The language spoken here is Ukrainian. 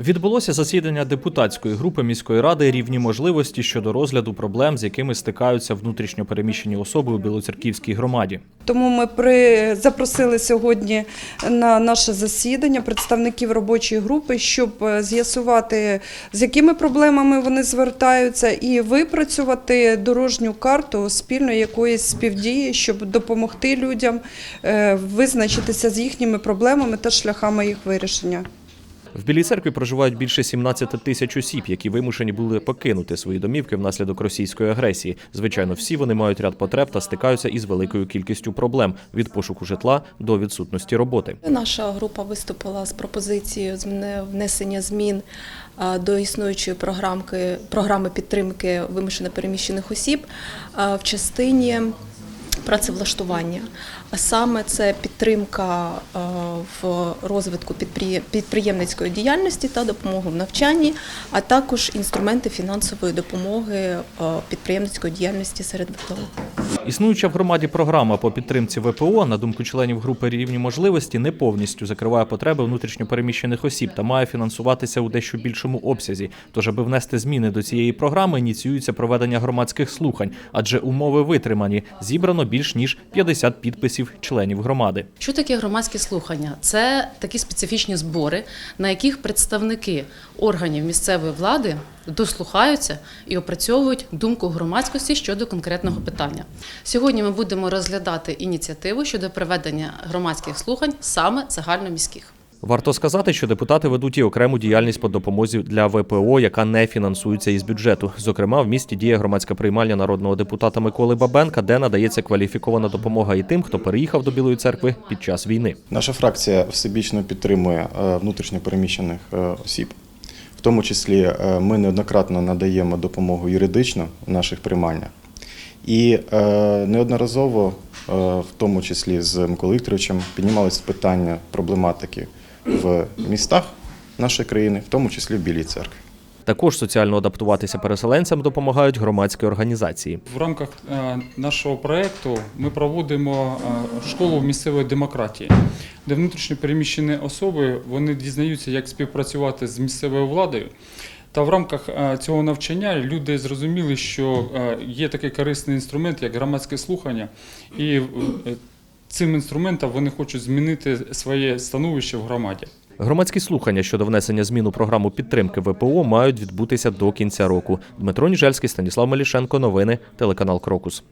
Відбулося засідання депутатської групи міської ради рівні можливості щодо розгляду проблем, з якими стикаються внутрішньо переміщені особи у Білоцерківській громаді. Тому ми при... запросили сьогодні на наше засідання представників робочої групи, щоб е, з'ясувати, з якими проблемами вони звертаються, і випрацювати дорожню карту спільної якоїсь співдії, щоб допомогти людям е, визначитися з їхніми проблемами та шляхами їх вирішення. В Білій церкві проживають більше 17 тисяч осіб, які вимушені були покинути свої домівки внаслідок російської агресії. Звичайно, всі вони мають ряд потреб та стикаються із великою кількістю проблем від пошуку житла до відсутності роботи. Наша група виступила з пропозицією змне- внесення змін до існуючої програмки, програми підтримки вимушено переміщених осіб в частині працевлаштування. А саме це підтримка в розвитку підприємницької діяльності та допомоги в навчанні, а також інструменти фінансової допомоги підприємницької діяльності серед ВПО. Існуюча в громаді програма по підтримці ВПО, на думку членів групи рівні можливості, не повністю закриває потреби внутрішньопереміщених осіб та має фінансуватися у дещо більшому обсязі. Тож, аби внести зміни до цієї програми, ініціюється проведення громадських слухань, адже умови витримані. Зібрано більш ніж 50 підписів членів громади. Що таке громадські слухання? Це такі специфічні збори, на яких представники органів місцевої влади дослухаються і опрацьовують думку громадськості щодо конкретного питання. Сьогодні ми будемо розглядати ініціативу щодо проведення громадських слухань саме загальноміських. Варто сказати, що депутати ведуть і окрему діяльність по допомозі для ВПО, яка не фінансується із бюджету. Зокрема, в місті діє громадська приймальня народного депутата Миколи Бабенка, де надається кваліфікована допомога і тим, хто переїхав до Білої церкви під час війни. Наша фракція всебічно підтримує е, внутрішньо переміщених е, осіб. Тому числі е, ми неоднократно надаємо допомогу юридично в наших приймальнях. І е, неодноразово, е, в тому числі з Миколою Вікторовичем, піднімалися питання проблематики в містах нашої країни, в тому числі в Білій церкві. Також соціально адаптуватися переселенцям допомагають громадські організації. В рамках е, нашого проєкту ми проводимо е, школу місцевої демократії, де внутрішньо переміщені особи вони дізнаються, як співпрацювати з місцевою владою. Та в рамках е, цього навчання люди зрозуміли, що є такий корисний інструмент, як громадське слухання, і цим інструментом вони хочуть змінити своє становище в громаді. Громадські слухання щодо внесення змін у програму підтримки ВПО мають відбутися до кінця року. Дмитро Ніжельський, Станіслав Малішенко. Новини телеканал Крокус.